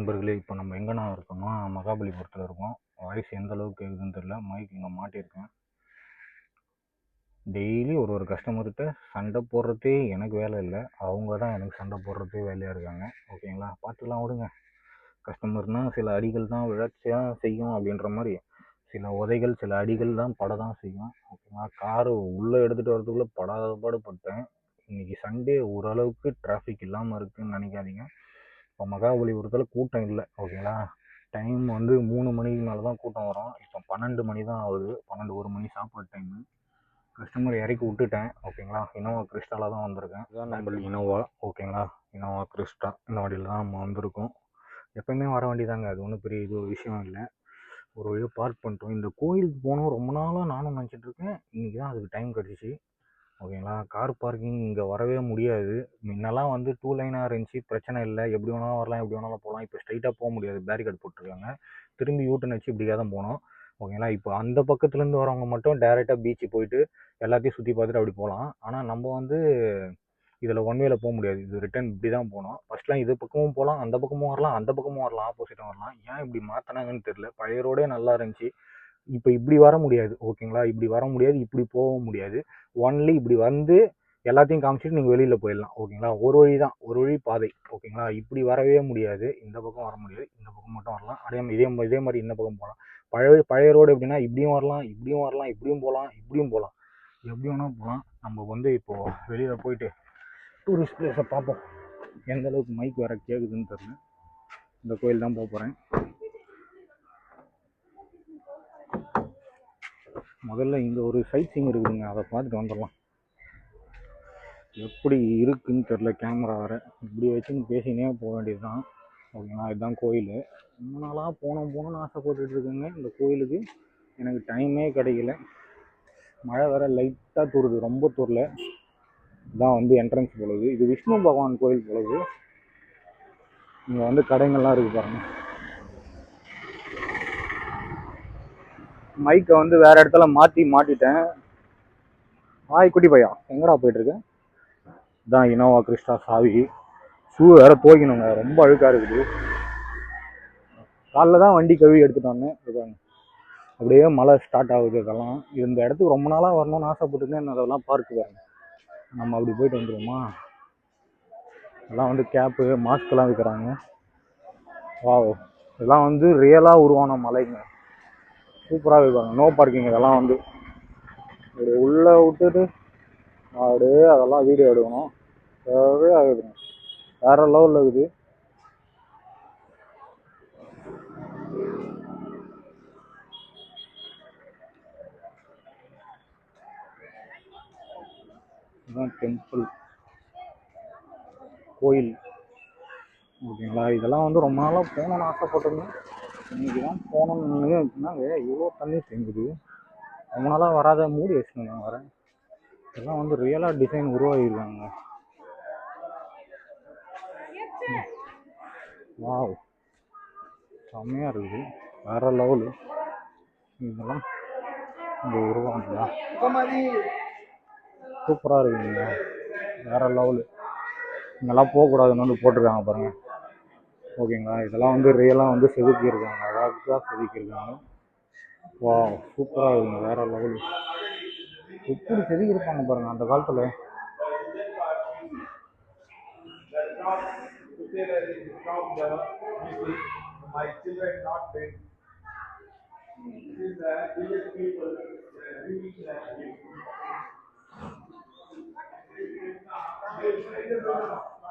நண்பர்களே இப்போ நம்ம எங்கேண்ணா இருக்கோம்னா மகாபலிபுரத்தில் இருக்கோம். வாய்ஸ் எந்த அளவுக்கு கேட்குதுன்னு தெரில மைக் இங்கே மாட்டியிருக்கேன். டெய்லி ஒரு ஒரு கஸ்டமர்கிட்ட சண்டை போடுறதே எனக்கு வேலை இல்லை. அவங்க தான் எனக்கு சண்டை போடுறதே வேலையாக இருக்காங்க. ஓகேங்களா பார்த்துக்கலாம் விடுங்க. கஸ்டமர்னால் சில அடிகள் தான் விழச்சியாக செய்யும் அப்படின்ற மாதிரி சில உதைகள் சில அடிகள் தான் பட தான் செய்யும். ஓகேங்களா காரு உள்ளே எடுத்துகிட்டு வரதுக்குள்ளே படாத பாடுபட்டேன் இன்னைக்கு சண்டே ஓரளவுக்கு டிராஃபிக் இல்லாமல் இருக்குதுன்னு நினைக்காதீங்க. இப்போ மகாபலிபுரத்தில் கூட்டம் இல்லை ஓகேங்களா டைம் வந்து மூணு மணிக்கு மேலே தான் கூட்டம் வரும். இப்போ பன்னெண்டு மணி தான் ஆகுது. பன்னெண்டு ஒரு மணி சாப்பாடு டைமு கஸ்டமர் இறக்கி விட்டுட்டேன் ஓகேங்களா இனோவா கிறிஸ்டாவில் தான் வந்திருக்கேன். இதுதான் நம்ம இனோவா ஓகேங்களா இனோவா கிறிஸ்டா இந்த வண்டியில் தான் நம்ம வந்திருக்கோம். எப்பயுமே வர வேண்டியதாங்க. அது ஒன்றும் பெரிய இது விஷயம் இல்லை. ஒரு வழியாக பார்க் பண்ணிட்டோம். இந்த கோயிலுக்கு போகணும் ரொம்ப நாளாக நானும் நினச்சிட்டு இருக்கேன். இன்றைக்கி தான் அதுக்கு டைம் கிடச்சிச்சு. ஓகேங்களா? கார் பார்க்கிங் இங்கே வரவே முடியாது. முன்னெல்லாம் வந்து டூ லைனாக இருந்துச்சு. பிரச்சனை இல்லை. எப்படி வேணாலும் வரலாம் எப்படி வேணாலும் போகலாம். இப்போ ஸ்ட்ரைட்டாக போக முடியாது. பேரிகேட் போட்டிருக்காங்க. திரும்பி யூட்டன் வச்சு இப்படியாக தான் போனோம் ஓகேங்களா? இப்போ அந்த பக்கத்துலேருந்து வரவங்க மட்டும் டேரெக்டாக பீச்சு போயிட்டு எல்லாத்தையும் சுற்றி பார்த்துட்டு அப்படி போகலாம். ஆனால் நம்ம வந்து இதில் ஒன் வேல போக முடியாது. இது ரிட்டர்ன் இப்படி தான் போனோம் ஃபஸ்ட்லாம் இது பக்கமும் போகலாம். அந்த பக்கமும் வரலாம். அந்த பக்கமும் வரலாம். ஆப்போசிட்டும் வரலாம். ஏன் இப்படி மாற்றினாங்கன்னு தெரில பழைய ரோடே நல்லா இருந்துச்சு. இப்போ இப்படி வர முடியாது ஓகேங்களா இப்படி வர முடியாது இப்படி போக முடியாது. ஒன்லி இப்படி வந்து எல்லாத்தையும் காமிச்சிட்டு நீங்கள் வெளியில் போயிடலாம் ஓகேங்களா ஒரு வழி தான் ஒரு வழி பாதை ஓகேங்களா இப்படி வரவே முடியாது இந்த பக்கம் வர முடியாது இந்த பக்கம் மட்டும் வரலாம். அதே மாதிரி இதே மாதிரி இதே மாதிரி இந்த பக்கம் போகலாம். பழைய பழைய ரோடு எப்படின்னா இப்படியும் வரலாம் இப்படியும் வரலாம் இப்படியும் போகலாம் இப்படியும் போகலாம். எப்படி வேணால் போகலாம். நம்ம வந்து இப்போது வெளியில் போயிட்டு டூரிஸ்ட் பிளேஸை பார்ப்போம். எந்த அளவுக்கு மைக் வர கேட்குதுன்னு தெரில இந்த கோயில் தான் போக போகிறேன் முதல்ல இங்கே ஒரு சைட் சீங் இருக்குதுங்க. அதை பார்த்துட்டு வந்துடலாம். எப்படி இருக்குன்னு தெரில கேமரா வேறு. இப்படி வச்சுன்னு பேசினே போக வேண்டியது தான் ஓகேங்களா? இதுதான் கோயில். ரொம்ப நாளாக போகணும் போகணும்னு ஆசைப்பட்டுட்டு இந்த கோயிலுக்கு எனக்கு டைமே கிடைக்கல. மழை வேற லைட்டாக தூருது. ரொம்ப தூரல இதான் வந்து என்ட்ரன்ஸ் போலது. இது விஷ்ணு பகவான் கோயில் போலது. இங்கே வந்து கடைங்கள்லாம் இருக்குது பாருங்கள் மைக்கை வந்து வேற இடத்துல மாற்றி மாட்டிட்டேன். ஆய் குட்டி பையா எங்கடா போயிட்டுருக்கு? இதான் இனோவா கிறிஸ்டா சாவி ஷூ வேற துவைக்கணுங்க. ரொம்ப அழுக்காக இருக்குது. காலைல தான் வண்டி கழுவி எடுத்துட்டு வந்தேன். இருக்காங்க அப்படியே மழை ஸ்டார்ட் ஆகுது இதெல்லாம். இந்த இடத்துக்கு ரொம்ப நாளாக வரணும்னு ஆசைப்பட்டுருந்தேன். அதெல்லாம் பார்க்கு பாருங்க நம்ம அப்படி போயிட்டு வந்துடுவோமா எல்லாம் வந்து கேப்பு மாஸ்க்லாம் விற்கிறாங்க வாவ் இதெல்லாம் வந்து ரியலாக உருவான மலைங்க. சூப்பராக இருப்பாங்க நோ பார்க்கிங் இதெல்லாம் வந்து இப்படி உள்ளே விட்டுட்டு அப்படியே அதெல்லாம் வீடியோ எடுக்கணும் தேவையே ஆகுதுங்க வேற லெவலில் இருக்குது. இதுதான் டெம்பிள் கோயில். ஓகேங்களா? இதெல்லாம் வந்து ரொம்ப நாளாக போகணும்னு ஆசைப்பட்டிருந்தேன் இன்னைக்கு தான் போனோம்னு என்னங்க இவ்வளோ தண்ணி தேங்குது. ரொம்ப நாளாக வராத மூடி வச்சுருங்க நான் வரேன். இதெல்லாம் வந்து ரியலாக டிசைன் உருவாகிருக்காங்க வாவ் செம்மையாக இருக்குது. வேற லெவலு இதெல்லாம் இந்த உருவாங்களா சூப்பராக இருக்குங்க. வேற லெவலு இங்கெல்லாம் போகக்கூடாதுன்னு வந்து போட்டிருக்காங்க பாருங்கள் ஓகேங்களா? இதெல்லாம் வந்து ரியலாக வந்து செதுக்கியிருக்காங்க. அழகாக செதுக்கியிருக்காங்க. வா சூப்பராக இருக்குங்க. வேற லெவலு எப்படி செதுக்கியிருப்பாங்க பாருங்க அந்த காலத்தில். my children not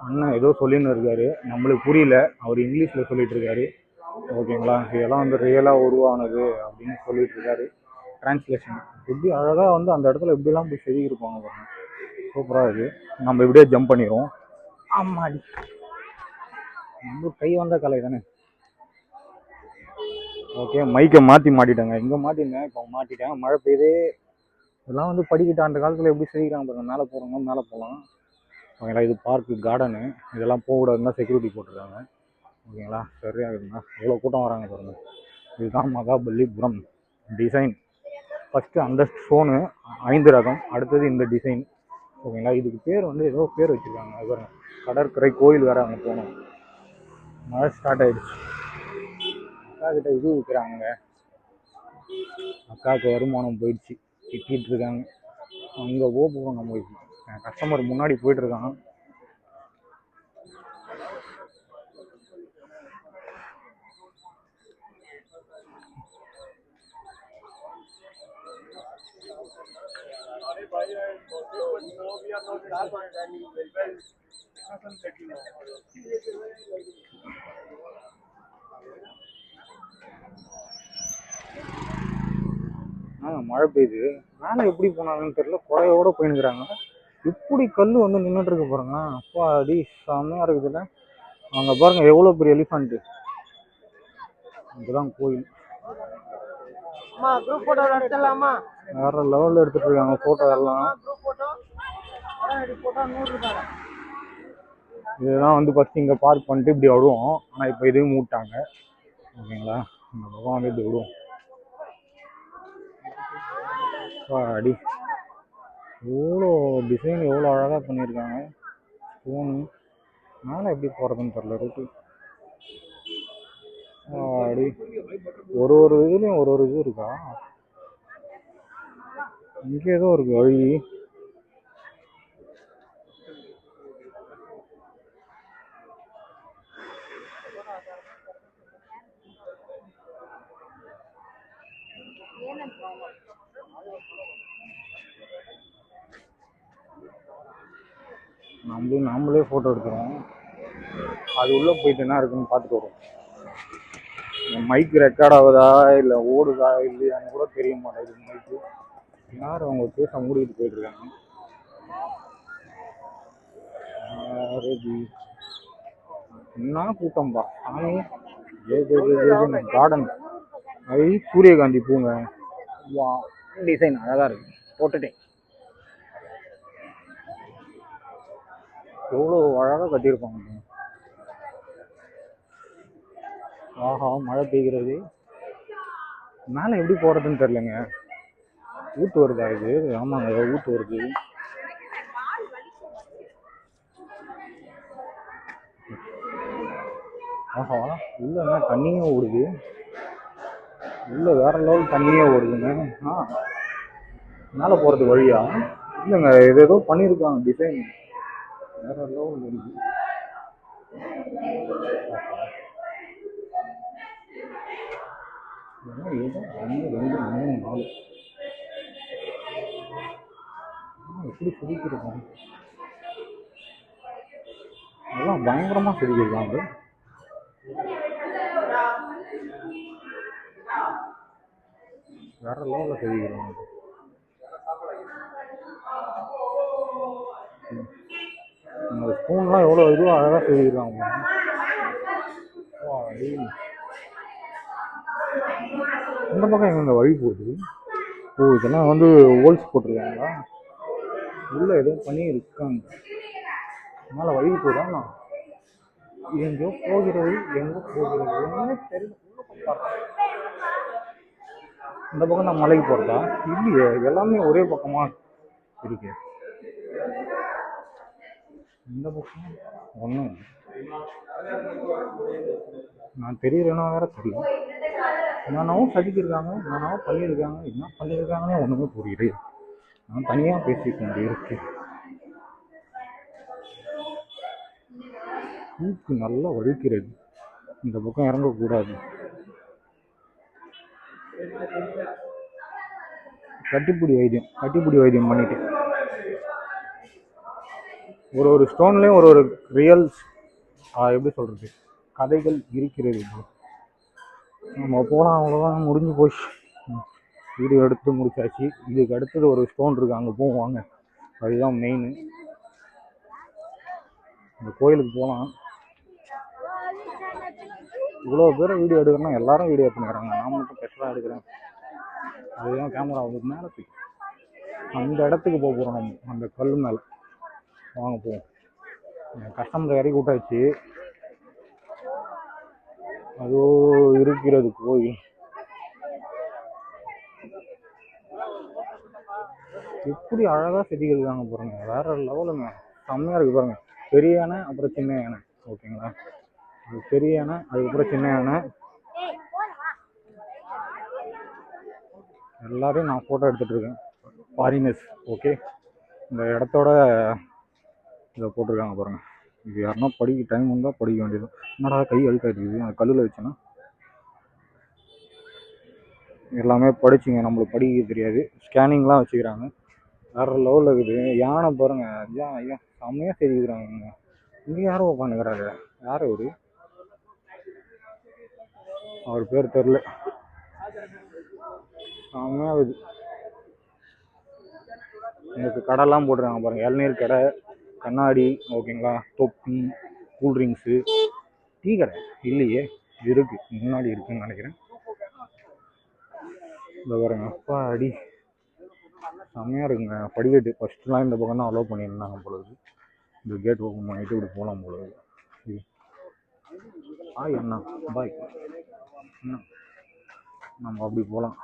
அண்ணன் ஏதோ சொல்லின்னு இருக்காரு. நம்மளுக்கு புரியல. அவர் இங்கிலீஷில் சொல்லிட்டு இருக்காரு. ஓகேங்களா? இதெல்லாம் வந்து ரியலாக உருவானது அப்படின்னு சொல்லிட்டு இருக்காரு. டிரான்ஸ்லேஷன் எப்படி அழகாக வந்து அந்த இடத்துல எப்படிலாம் போய் செதுக்கியிருப்பாங்க பாருங்க. சூப்பராக இருக்குது நம்ம இப்படியே ஜம்ப் பண்ணிடுவோம். ஆமாடி. நம்ம கை வந்த கலை தானே? ஓகே மைக்கை மாற்றி மாட்டிட்டேங்க. இங்கே மாட்டிருந்தேன் இப்போ மாட்டிட்டேன். மழை பெய்யுதே. இதெல்லாம் வந்து படிக்கிட்டு அந்த காலத்தில் எப்படி செய்கிறாங்க பாருங்க. மேலே போகிறவங்க மேலே போகலாம். ஓகேங்களா? இது பார்க்கு கார்டனு இதெல்லாம் போகக்கூடாதுன்னா செக்யூரிட்டி போட்டிருக்காங்க. ஓகேங்களா? சரியாக இருக்குங்க. எவ்வளோ கூட்டம் வராங்க பாருங்கள் இதுதான் மகாபலிபுரம் டிசைன் ஃபஸ்ட்டு அந்த ஸ்டோனு ஐந்து ரகம். அடுத்தது இந்த டிசைன் ஓகேங்களா? இதுக்கு பேர் வந்து ஏதோ பேர் வச்சுருக்காங்க. அது பாருங்கள் கடற்கரை கோயில் வேறு அங்கே போகணும் மழை ஸ்டார்ட் ஆகிடுச்சு அக்கா கிட்ட இது விற்கிறாங்க அக்காவுக்கு வருமானம் போயிடுச்சு. திட்டிகிட்டு இருக்காங்க. அங்கே போக போகிறோம் நம்ம கஸ்டமர் முன்னாடி போயிட்டுருக்கான் ஆ மழை பெய்யுது. மேலே எப்படி போனாங்கன்னு தெரியல. குறையோட போயினுக்கிறாங்க இப்படி கல் வந்து நின்றுட்டு இருக்கு பாருங்க. அப்பா அடி செம்மையா இருக்குதுல்ல அங்கே பாருங்க எவ்வளோ பெரிய எலிஃபண்ட்டு இதுதான் கோயில். வேற லெவலில் எடுத்துட்டு இருக்காங்க ஃபோட்டோ எல்லாம். இதெல்லாம் வந்து ஃபஸ்ட் இங்கே பார்க் பண்ணிட்டு இப்படி விடுவோம் ஆனால் இப்போ இதையும் மூட்டாங்க. ஓகேங்களா? இந்த பக்கம் வந்து இப்படி விடுவோம். அடி. எவ்வளோ டிசைன் எவ்வளோ அழகாக பண்ணியிருக்காங்க. ஸ்டோனு மேலே எப்படி போகிறதுன்னு தெரில ரூட்டு அடி ஒரு ஒரு இதுலேயும் ஒரு ஒரு இது இருக்கா? இங்கே ஏதோ இருக்கு வழி. நம்மளே நாமளே ஃபோட்டோ எடுக்கிறோம். அது உள்ளே போயிட்டு என்ன இருக்குன்னு பார்த்துட்டு வரோம் மைக் ரெக்கார்ட் ஆகுதா இல்லை ஓடுதா இல்லையான்னு கூட தெரிய மாட்டேங்குது மைக்கு யார் அவங்க பேச மூடிட்டு போயிட்டுருக்காங்க? என்ன கூட்டம்பா? சாமி கார்டன். அது சூரியகாந்தி பூங்க. டிசைன் அழகாக இருக்கு. போட்டுட்டேன். எவ்வளோ அழகாக கட்டியிருப்பாங்க. ஆஹா மழை பெய்கிறது. மேலே எப்படி போகிறதுன்னு தெரிலங்க ஊத்து வருதா இது? ஆமாங்க ஊத்து வருது. ஆஹா உள்ள தண்ணியும் தண்ணியே ஓடுது. உள்ள வேற லெவல் தண்ணியே ஓடுதுங்க. ஆ மேலே போகிறது வழியா? இல்லைங்க இது ஏதோ பண்ணியிருக்காங்க டிசைன் வேற லெவல் இருக்கு இதெல்லாம் ஏதோ ஒன்று ரெண்டு மூணு நாலு. எப்படி செதுக்கிருக்காங்க எல்லாம் பயங்கரமாக செதுக்கிருக்காங்க வேற லெவலில் செதுக்கிருக்காங்க இந்த ஸ்பூன்லாம் எவ்வளோ இதுவாக அழகாக செய்திருக்காங்க பாருங்க. பக்கம் டேய். இந்த பக்கம் வழி போகுது? ஓ இதெல்லாம் வந்து ஹோல்ஸ் போட்டிருக்காங்களா? உள்ளே எதுவும் பண்ணி இருக்காங்க மேலே வழி போதான் எங்கேயோ போகிறது எங்கே போகிறது. ஒன்றுமே தெரியல. இந்த பக்கம் நான் மலைக்கு போகிறதா இல்லையே எல்லாமே ஒரே பக்கமாக இருக்கு. இந்த பக்கம் ஒன்றும் நான் தெரியலன்னா வேற தெரியல. என்னென்னவும் சதிக்கிருக்காங்க என்னென்னவோ பண்ணியிருக்காங்க என்ன பண்ணியிருக்காங்கன்னே ஒன்றுமே புரியல. நான் தனியாக பேசிக்க வேண்டியிருக்கு மூக்கு நல்லா வழுக்கிறது இந்த பக்கம் இறங்கக்கூடாது. கட்டிப்பிடி வைத்தியம் கட்டிப்பிடி வைத்தியம் பண்ணிட்டேன். ஒரு ஒரு ஸ்டோன்லேயும் ஒரு ஒரு ரியல் எப்படி சொல்கிறது கதைகள் இருக்கிறது நம்ம போனால் அவ்வளோதான் முடிஞ்சு போச்சு. வீடியோ எடுத்து முடிச்சாச்சு. இதுக்கு அடுத்தது ஒரு ஸ்டோன் இருக்குது அங்கே போவாங்க அதுதான் மெயின் இந்த கோயிலுக்கு போகலாம் இவ்வளோ பேர் வீடியோ எடுக்கிறனா எல்லாரும் வீடியோ எடுத்துக்கிறாங்க. நான் மட்டும் ஸ்பெஷலாக எடுக்கிறேன். அதுதான் கேமரா அவங்களுக்கு மேலே அந்த இடத்துக்கு போக போகிறோம் நம்ம. அந்த கல் மேலே. வாங்க போவோம் கஸ்டமர் இறக்கி விட்டாச்சு. அதோ இருக்கிறது போய். எப்படி அழகாக செடிகள் வாங்க போகிறேங்க வேற லெவலுங்க செம்மையாக இருக்கு பாருங்க. பெரிய யானை அப்புறம் சின்ன யானை. ஓகேங்களா? அது பெரிய யானை அதுக்கப்புறம் சின்ன யானை. எல்லாரையும் நான் ஃபோட்டோ எடுத்துட்டு இருக்கேன். ஃபாரினர்ஸ் ஓகே இந்த இடத்தோட இதை போட்டிருக்காங்க பாருங்கள் இது யாருன்னா படிக்க டைம் வந்தால் படிக்க வேண்டியது. என்னடா கை அழுக்காயிட்டு அந்த கல்லில் வச்சுன்னா? எல்லாமே படிச்சுங்க. நம்மளுக்கு படிக்க தெரியாது. ஸ்கேனிங்லாம் வச்சுக்கிறாங்க. வேற லெவலில் இருக்குது. யானை பாருங்க. ஐயா ஐயா செம்மையாக தெரிவிக்கிறாங்க இங்கே யாரும் உட்காந்துக்கிறாரு யார் அவரு அவர் பேர் தெரில. செம்மையாக இருக்குது. எனக்கு கடைலாம் போட்டுருக்காங்க பாருங்க. இளநீர் கடை. கண்ணாடி ஓகேங்களா தொப்பி கூல்ட்ரிங்க்ஸு டீ கடை. இல்லையே இருக்கு. முன்னாடி இருக்குன்னு நினைக்கிறேன். இந்த பாருங்க அப்பா அடி. செம்மையாக இருக்குங்க. படிக்கட்டு. ஃபஸ்ட்டுலாம் இந்த பக்கம் தான் அலோவ் பண்ணியிருந்தாங்க பொழுது இந்த கேட் ஓப்பன் பண்ணிட்டு இப்படி போகலாம் பொழுது இருக்கு. இது. ஹாய் அண்ணா. பாய். அண்ணா. நம்ம அப்படி போகலாம்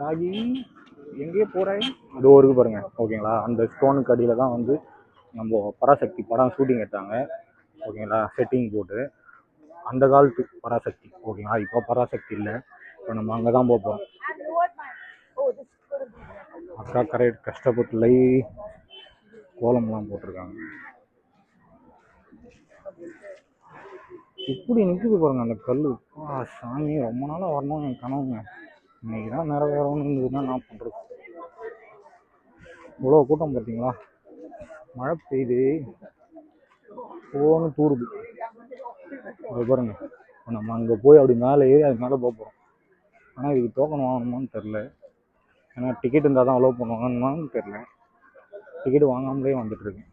டாகி. எங்கேயே போகிறாய் அது ஒரு பாருங்க. ஓகேங்களா? அந்த ஸ்டோனுக்கு அடியில் தான் வந்து நம்ம பராசக்தி படம் ஷூட்டிங் எடுத்தாங்க. ஓகேங்களா? செட்டிங் போட்டு. அந்த காலத்து பராசக்தி. ஓகேங்களா? இப்போ பராசக்தி இல்லை. இப்போ நம்ம அங்கே தான் போகிறோம் அக்கா கரை கஷ்டப்பட்டு லை கோலம்லாம் போட்டிருக்காங்க. இப்படி நிற்குது பாருங்க அந்த கல் சாமி ரொம்ப நாளாக வரணும் என் கனவுங்க. இன்னைக்கு தான் நிறைவேறணும்னு இருந்ததுன்னா நான் பண்ணுறது இவ்வளோ கூட்டம் பார்த்தீங்களா? மழை பெய்யுது. போன்னு தூருது. அது பாருங்க. நம்ம அங்கே போய் அப்படி மேலே ஏறி அது மேலே போக போகிறோம் ஆனால் இதுக்கு டோக்கன் வாங்கணுமான்னு தெரில ஏன்னா டிக்கெட் இருந்தால் தான் அலோவ் பண்ணுவாங்கன்னு தெரில டிக்கெட் வாங்காமலே வந்துட்டுருக்கேன்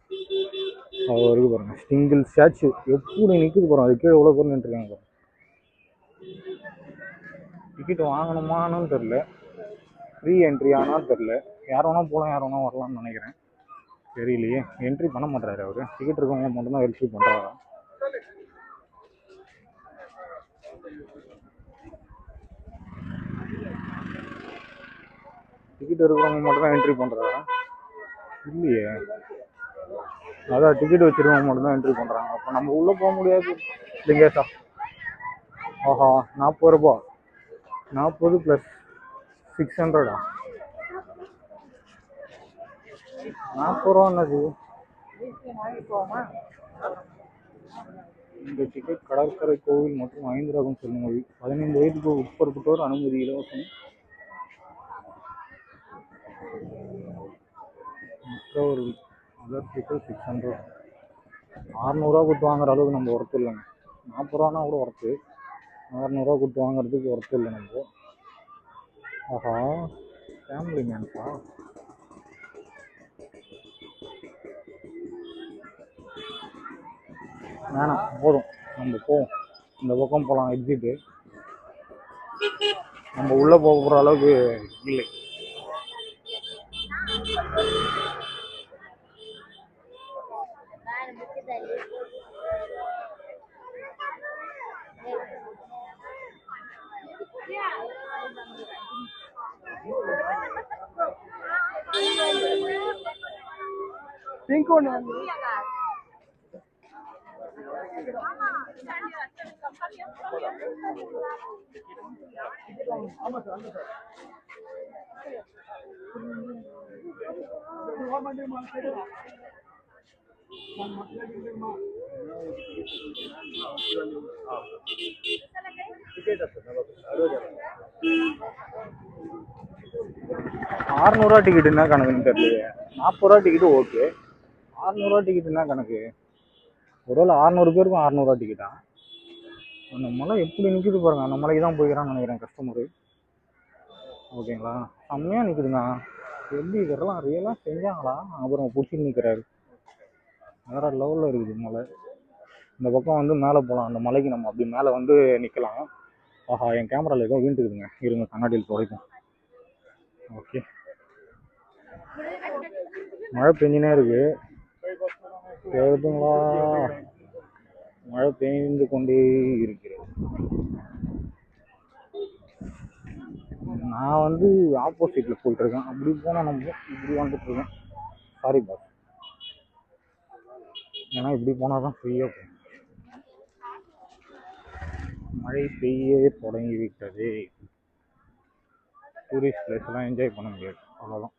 அது பாருங்கள் சிங்கிள் ஸ்டாச்சு எப்படி நிற்குது போகிறோம் அது கீழே எவ்வளோ பேர் நின்றுருக்காங்க டிக்கெட் வாங்கணுமான்னு தெரில ஃப்ரீ என்ட்ரி ஆனாலும் தெரில யார் வேணால் போகலாம் யார் வேணால் வரலாம்னு நினைக்கிறேன். தெரியலையே. என்ட்ரி பண்ண மாட்டாரு அவர். டிக்கெட் இருக்கவங்க மட்டும்தான் என்ட்ரி பண்ணுறாரா டிக்கெட் இருக்கிறவங்க மட்டும் தான் என்ட்ரி பண்ணுறாங்க இல்லையே. அதான் டிக்கெட் வச்சுருக்கவங்க மட்டும் தான் என்ட்ரி பண்ணுறாங்க அப்போ நம்ம உள்ளே போக முடியாது. லிங்கேஷா ஆஹா நாற்பது ரூபா. நாற்பது ப்ளஸ் சிக்ஸ் ஹண்ட்ரடா நாற்பது ரூபா என்னது? இந்த டிக்கெட் கடற்கரை கோவில் மற்றும் ஐந்து ரகம் செல்லுங்கள் பதினைந்து வயதுக்கு உட்பட்டோர் அனுமதி இலவசம். மற்றவர்கள் அதர் டிக்கெட் சிக்ஸ் ஹண்ட்ரட் அறநூறுவா கொடுத்து வாங்குற அளவுக்கு நம்ம ஒர்த்து இல்லைங்க. நாற்பது ரூபானா கூட ஒர்த்து அறநூறுவா கொடுத்து வாங்குறதுக்கு ஒர்த்து இல்லை நம்ம ஆஹா ஃபேமிலி மேன்ப்பா வேணாம் போதும். நம்ம போவோம் இந்த பக்கம் போகலாம் எக்ஸிட்டு நம்ம உள்ளே போக போகிற அளவுக்கு இல்லை. பிங்க் ஒன்று டிக்கெட் என்ன கணக்குன்னு தெரியல நாற்பது ரூபா டிக்கெட்டு ஓகே. அறநூறுவா டிக்கெட் என்ன கணக்கு? ஒருவேளை அறநூறு பேருக்கும் அறநூறுவா டிக்கெட்டா அந்த மலை எப்படி நிற்குது பாருங்க. அந்த மலைக்கு தான் போய்க்கிறான்னு நினைக்கிறேன் கஸ்டமரு ஓகேங்களா செம்மையாக நிற்குதுங்க எப்படி இதெல்லாம் ரியலாக செஞ்சாங்களா? அப்புறம் பிடிச்சி நிற்கிறாரு வேற லெவலில் இருக்குது மலை. இந்த பக்கம் வந்து மேலே போகலாம் அந்த மலைக்கு நம்ம அப்படி மேலே வந்து நிற்கலாம் ஆஹா என் கேமராவில் ஏதோ வீண்டுக்குதுங்க இருங்க கண்ணாடியில் துடைக்கும் ஓகே மழை பெஞ்சினே இருக்குது கேட்குதுங்களா மழை பெய்ந்து கொண்டே இருக்கிறது. நான் வந்து ஆப்போசிட்டில் போயிட்டுருக்கேன். அப்படி போனால் நம்ம இப்படி வந்துட்டு இருக்கேன் சாரி பாஸ் ஏன்னா இப்படி போனால் தான் ஃப்ரீயாக போகும். மழை பெய்ய தொடங்கி விட்டது டூரிஸ்ட் பிளேஸ்லாம் என்ஜாய் பண்ண முடியாது. அவ்வளோதான்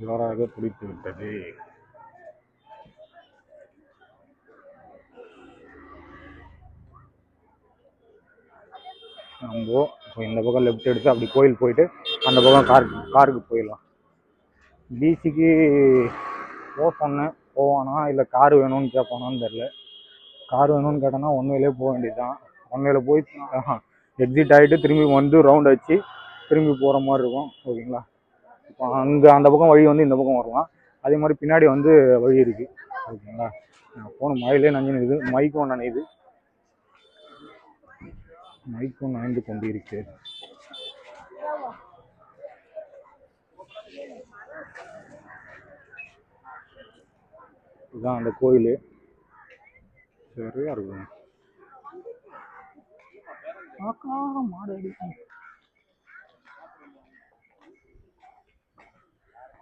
ஜோராக பிடித்து விட்டது. நம்ம இந்த பக்கம் லெஃப்ட் எடுத்து அப்படி கோயில் போயிட்டு அந்த பக்கம் கார் காருக்கு போயிடலாம். பீச்சுக்கு போக சொன்னேன். போவானா இல்லை கார் வேணும்னு கேட்பானான்னு தெரில கார் வேணும்னு கேட்டேன்னா ஒன் வேலே போக வேண்டியதுதான். ஒன் வேல போய் எக்ஸிட் ஆகிட்டு திரும்பி வந்து ரவுண்ட் அடிச்சு திரும்பி போகிற மாதிரி இருக்கும். ஓகேங்களா? இப்போ அங்கே அந்த பக்கம் வழி வந்து இந்த பக்கம் வரலாம். அதே மாதிரி பின்னாடி வந்து வழி இருக்குது ஓகேங்களா? நான் மயிலே மழையிலே நஞ்சினுக்குது மைக்கும் நனையுது மைக்கும் நனைந்து கொண்டிருக்கு. இதுதான் அந்த கோயில். சரியா இருக்கும் ஆக்கா, மாடு அடிக்கும்.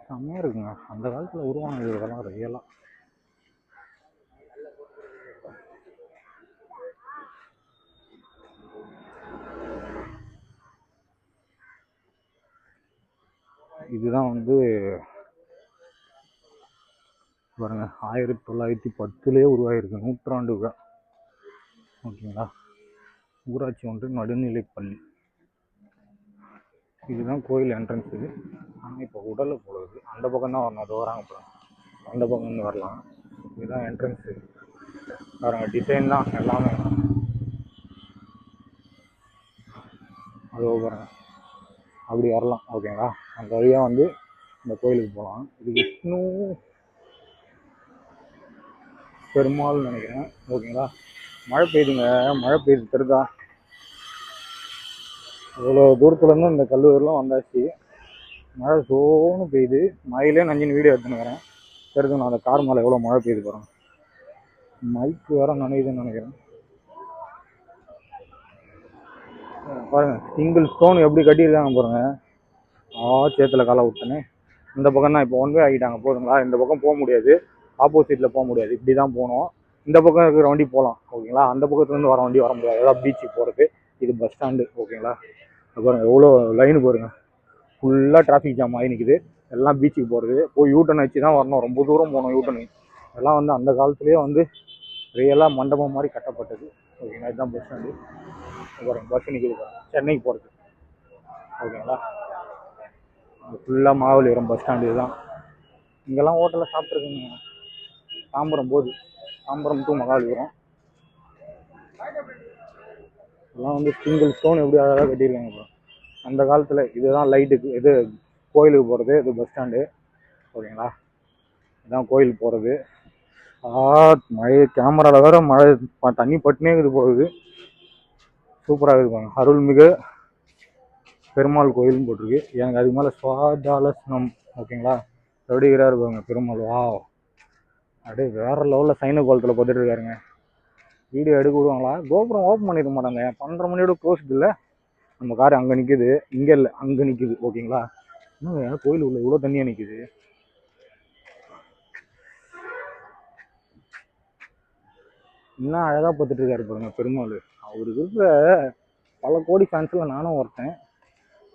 செம்மையா இருக்குங்க. அந்த காலத்துல உருவானது இதெல்லாம் ரியலா இதுதான் வந்து பாருங்க ஆயிரத்தி தொள்ளாயிரத்தி பத்துலேயே உருவாகிருக்கு நூற்றாண்டு விழா ஓகேங்களா? ஊராட்சி ஒன்று நடுநிலை பள்ளி. இதுதான் கோயில் என்ட்ரன்ஸ் இது. ஆனால் இப்போ உடலை போடுது. அந்த பக்கம் தான் வரணும். அது வராங்க அப்புறம் அந்த பக்கம் வந்து வரலாம். இதுதான் என்ட்ரன்ஸு பாருங்க டிசைன் தான். எல்லாமே. அது பாருங்கள் அப்படி வரலாம் ஓகேங்களா அந்த வழியாக வந்து இந்த கோயிலுக்கு போகலாம். இது விஷ்ணு பெருமாள் நினைக்கிறேன் ஓகேங்களா மழை பெய்யுதுங்க மழை பெய்யுது தெரியுதா? இவ்வளோ தூரத்துலேருந்து இந்த கல்லூரிலாம் வந்தாச்சு. மழை சோன்னு பெய்யுது. மழையிலே நஞ்சின்னு வீடியோ எடுத்துன்னு வரேன். தெரியுது நான் அந்த கார் மேலே எவ்வளோ மழை பெய்யுது பாருங்க. மைக்கு வேறு நனையுதுன்னு நினைக்கிறேன். பாருங்கள் சிங்கிள் ஸ்டோன் எப்படி கட்டியிருக்காங்க பாருங்கள் ஆ சேத்துல காலை விட்டனே இந்த பக்கம் தான் இப்போ ஒன் வே ஆகிட்டாங்க போதுங்களா? இந்த பக்கம் போக முடியாது. ஆப்போசிட்டில் போக முடியாது. இப்படி தான் போகணும். இந்த பக்கம் இருக்கிற வண்டி போகலாம் ஓகேங்களா? அந்த பக்கத்துலேருந்து வர வண்டி வர முடியாது. அதாவது பீச்சுக்கு போகிறது இது பஸ் ஸ்டாண்டு ஓகேங்களா? அப்புறம் எவ்வளோ லைனு பாருங்க. ஃபுல்லாக டிராஃபிக் ஜாம் ஆகி நிற்குது எல்லாம் பீச்சுக்கு போகிறது போய் யூட்டன் வச்சு தான் வரணும். ரொம்ப தூரம் போகணும் யூட்டன் எல்லாம் வந்து அந்த காலத்துலேயே வந்து ரியலாக மண்டபம் மாதிரி கட்டப்பட்டது. ஓகேங்களா? இதுதான் பஸ் ஸ்டாண்டு பாருங்க பஸ் நிற்கிது சென்னைக்கு போகிறது ஓகேங்களா? ஃபுல்லாக மாவலிபுரம் பஸ் ஸ்டாண்டு இதுதான். இங்கெல்லாம் ஹோட்டலில் சாப்பிட்ருக்குங்க தாம்பரம் போகுது. தாம்பரம் டு மகாபலிபுரம் இதெல்லாம் வந்து சிங்கிள் ஸ்டோன் எப்படி அழகாக கட்டியிருக்காங்க இப்போ அந்த காலத்தில் இதுதான் லைட்டுக்கு இது கோயிலுக்கு போகிறது இது பஸ் ஸ்டாண்டு ஓகேங்களா? இதுதான் கோயிலுக்கு போகிறது ஆ மழை கேமராவில் வேற மழை ப- தண்ணி பட்டுனே இது போகுது. சூப்பராக இருக்கும் அருள்மிகு பெருமாள் கோயிலும் போட்டிருக்கு. எனக்கு அதுக்கு மேலே சுவாதாலசனம் ஓகேங்களா? எப்படி இருப்பாங்க பெருமாள். வா அப்படியே வேறு லெவலில் சைன கோலத்தில் பார்த்துட்டு இருக்காருங்க. வீடியோ எடுக்க விடுவாங்களா? கோபுரம் ஓப்பன் பண்ணிட மாட்டாங்க. பன்னெண்டு மணியோட க்ளோஸ்டு இல்லை. நம்ம கார் அங்கே நிற்குது இங்கே இல்லை அங்கே நிற்குது ஓகேங்களா? இன்னும் கோயில் உள்ள இவ்வளோ தண்ணியாக நிற்குது இன்னும் அழகாக பார்த்துட்டு இருக்காரு பாருங்க பெருமாள். அவர் இருக்கிற பல கோடி ஃபேன்ஸில் நானும் ஒருத்தன்.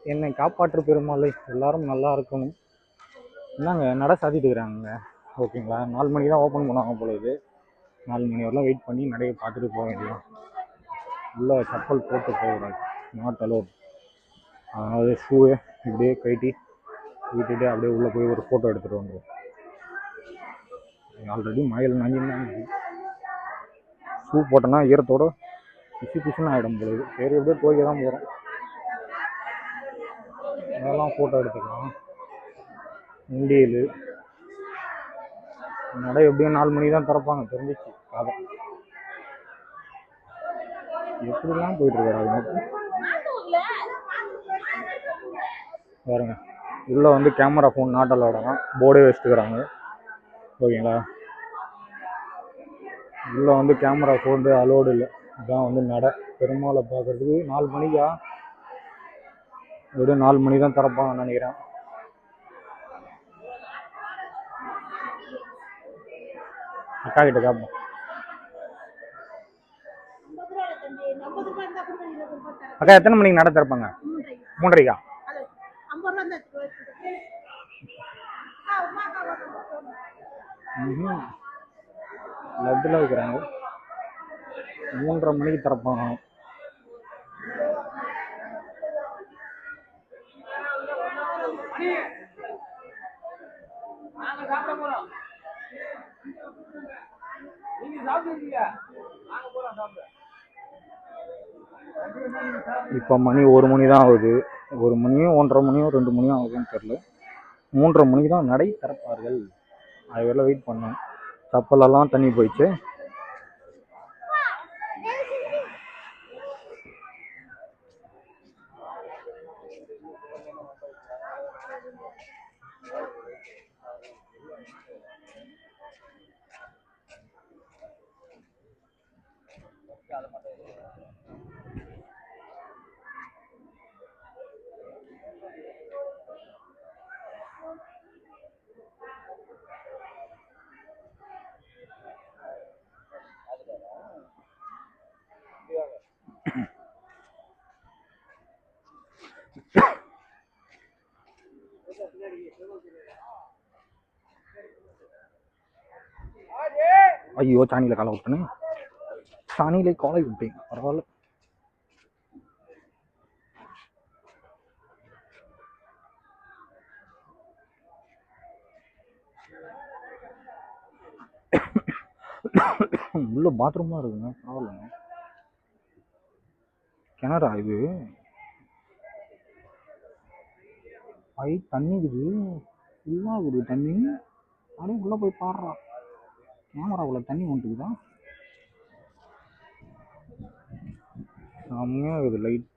என்னை காப்பாற்று பெருமாள் எல்லாரும் நல்லா இருக்கணும். என்னங்க நட சாத்திட்டு இருக்கிறாங்க ஓகேங்களா? நாலு மணிக்கு தான் ஓப்பன் பண்ணுவாங்க போல இது. நாலு மணி வரலாம் வெயிட் பண்ணி நடையை பார்த்துட்டு போக வேண்டியது உள்ளே செப்பல் போட்டு போகக்கூடாது நாட் அலோட் அதாவது ஷூவை இப்படியே கட்டி விட்டுட்டு அப்படியே உள்ளே போய் ஒரு ஃபோட்டோ எடுத்துகிட்டு வந்துடும் ஆல்ரெடி மயில் நஞ்சின்னு ஷூ போட்டோன்னா ஈரத்தோட பிசு பிசுன்னு ஆகிடும் பொழுது சரி எப்படியோ துவைக்க தான் போகிறோம் அதெல்லாம் ஃபோட்டோ எடுத்துக்கலாம். உண்டியல் நடை எப்படியும் நாலு மணிக்கு தான் திறப்பாங்க. தெரிஞ்சிச்சு. கதை. எப்படிலாம் போயிட்டுருக்காரு அது மட்டும் பாருங்க. உள்ளே வந்து கேமரா ஃபோன் நாட் அலோட போர்டே வச்சுக்கிறாங்க ஓகேங்களா? உள்ளே வந்து கேமரா ஃபோன் அலோடு இல்லை. இதான் வந்து நடை பெருமாளை பார்க்கறதுக்கு நாலு மணிக்கா? விட நாலு மணி தான் திறப்பாங்கன்னு நினைக்கிறேன். அக்கா கிட்ட காப்போம். அக்கா எத்தனை மணிக்கு நடை திறப்பாங்க? மூன்றரைக்கா? அது வைக்கிறாங்க ரூபா இருந்தா வச்சுக்கோ. ஆ உமாக்கா வாங்க. ம்ஹும். லட்டில் வைக்கிறாங்க மூன்றரை மணிக்கு திறப்பாங்க. இப்போ மணி ஒரு மணி தான் ஆகுது. ஒரு மணியோ ஒன்றரை மணியோ ரெண்டு மணியோ ஆகுதுன்னு தெரில மூன்றரை மணிக்கு தான் நடை திறப்பார்கள். அது வரல வெயிட் பண்ணேன் கப்பலெல்லாம் தண்ணி போயிடுச்சு. ஐயோ சாணியில் காலை விட்டேனே சாணியிலே காலை விட்டேன் பரவாயில்ல. உள்ள பாத்ரூமாக இருக்குங்க. பரவாயில்லங்க. கிணறா இது ஐ தண்ணி இருக்குது. ஃபுல்லாக இருக்குது தண்ணி? அப்படியே உள்ளே போய் பாடுறா கேமராவுக்குள்ள தண்ணி வந்துட்டுக்குதா செம்மையாக இருக்குது லைட்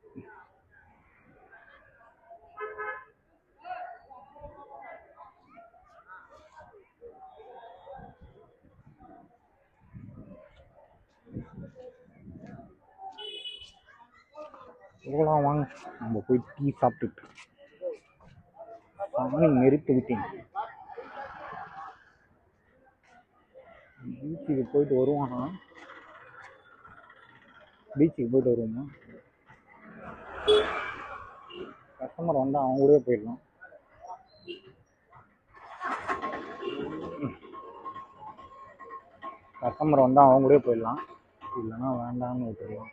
போகலாம் வாங்க. நம்ம போய் டீ சாப்பிட்டுட்டு. சாணி நெருப்பு விட்டேன். பீச்சுக்கு போயிட்டு வருவானா? பீச்சுக்கு போயிட்டு வருவோமா கஸ்டமர் வந்தால் அவங்க கூடயே போயிடலாம். கஸ்டமர் வந்தால் அவங்க கூடயே போயிடலாம். இல்லைன்னா வேண்டாம்னு விட்டுருலாம்